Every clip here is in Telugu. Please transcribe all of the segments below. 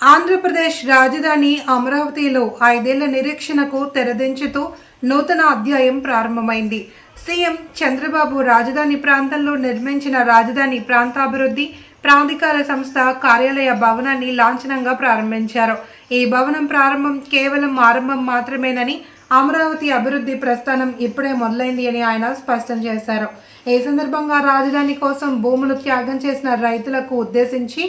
ఆంధ్రప్రదేశ్ రాజధాని అమరావతిలో ఐదేళ్ళ నిరీక్షణకు తెరదించుతూ నూతన అధ్యాయం ప్రారంభమైంది. సీఎం చంద్రబాబు రాజధాని ప్రాంతంలో నిర్మించిన రాజధాని ప్రాంతాభివృద్ధి ప్రాధికార సంస్థ కార్యాలయ భవనాన్ని లాంఛనంగా ప్రారంభించారు. ఈ భవనం ప్రారంభం కేవలం ఆరంభం మాత్రమేనని అమరావతి అభివృద్ధి ప్రస్థానం ఇప్పుడే మొదలైంది అని ఆయన స్పష్టం చేశారు. ఈ సందర్భంగా రాజధాని కోసం భూములు త్యాగం చేసిన రైతులకు ఉద్దేశించి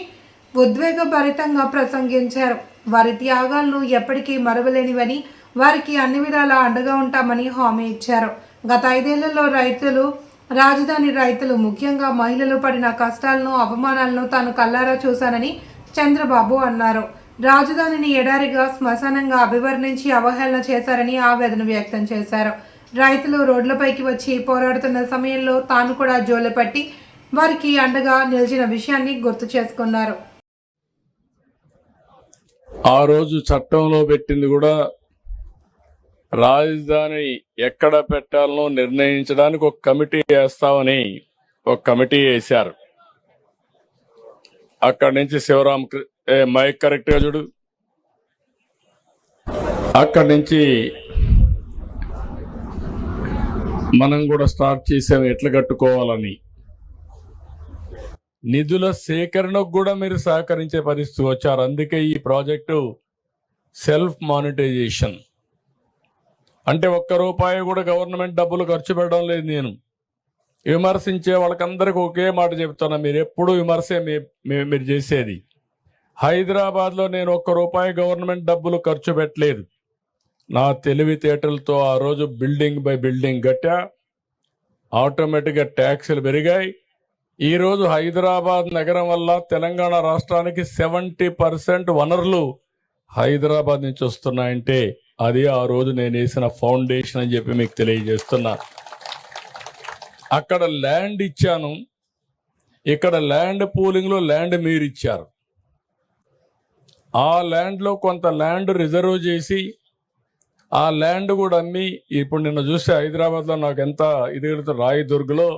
ఉద్వేగభరితంగా ప్రసంగించారు. వారి త్యాగాలను ఎప్పటికీ మరవలేనివని వారికి అన్ని విధాలా అండగా ఉంటామని హామీ ఇచ్చారు. గత ఐదేళ్ళలో రైతులు రాజధాని రైతులు ముఖ్యంగా మహిళలు పడిన కష్టాలను అవమానాలను తాను కల్లారా చూశానని చంద్రబాబు అన్నారు. రాజధానిని ఎడారిగా శ్మశానంగా అభివర్ణించి అవహేళన చేశారని ఆవేదన వ్యక్తం చేశారు. రైతులు రోడ్లపైకి వచ్చి పోరాడుతున్న సమయంలో తాను కూడా జోలెపట్టి వారికి అండగా నిలిచిన విషయాన్ని గుర్తు చేసుకున్నారు. ఆ రోజు చట్టంలో పెట్టింది కూడా రాజధాని ఎక్కడ పెట్టాలనో నిర్ణయించడానికి ఒక కమిటీ వేస్తామని ఒక కమిటీ వేశారు. అక్కడి నుంచి శివరామ్ మైక్ కరెక్ట్గా చూడు. అక్కడి నుంచి మనం కూడా స్టార్ట్ చేసాం ఎట్లా కట్టుకోవాలని. నిధుల సేకరణకు కూడా మీరు సహకరించే పరిస్థితి వచ్చారు. అందుకే ఈ ప్రాజెక్టు సెల్ఫ్ మానిటైజేషన్. అంటే ఒక్క రూపాయి కూడా గవర్నమెంట్ డబ్బులు ఖర్చు పెట్టడం లేదు నేను. విమర్శించే వాళ్ళకందరికీ ఒకే మాట చెప్తున్నా మీరు ఎప్పుడు విమర్శే మీ- మీరు చేసేది. హైదరాబాద్లో నేను ఒక్క రూపాయి గవర్నమెంట్ డబ్బులు ఖర్చు పెట్టలేదు. నా తెలివితేటలతో ఆ రోజు బిల్డింగ్ బై బిల్డింగ్ కట్టా ఆటోమేటిక్గా ట్యాక్సులు పెరిగాయి. ఈరోజు హైదరాబాద్ నగరం వల్ల తెలంగాణ రాష్ట్రానికి సెవెంటీ పర్సెంట్ వనరులు హైదరాబాద్ నుంచి వస్తున్నాయంటే అది ఆ రోజు నేను వేసిన ఫౌండేషన్ అని చెప్పి మీకు తెలియజేస్తున్నా. అక్కడ ల్యాండ్ ఇచ్చాను. ఇక్కడ ల్యాండ్ పూలింగ్లో ల్యాండ్ మీరు ఇచ్చారు ఆ ల్యాండ్లో కొంత ల్యాండ్ రిజర్వ్ చేసి ఆ ల్యాండ్ కూడా అమ్మి ఇప్పుడు నిన్న చూస్తే హైదరాబాద్లో నాకు ఎంత ఇది కడుతుంది, రాయదుర్గ్లో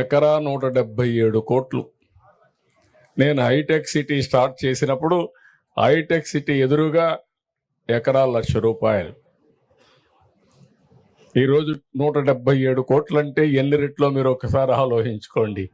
ఎకరా నూట డెబ్బై ఏడు కోట్లు. నేను హైటెక్ సిటీ స్టార్ట్ చేసినప్పుడు హైటెక్ సిటీ ఎదురుగా ఎకరా లక్ష రూపాయలు. ఈరోజు నూట డెబ్బై ఏడు కోట్లంటే ఎన్ని రెట్లో మీరు ఒకసారి ఆలోచించుకోండి.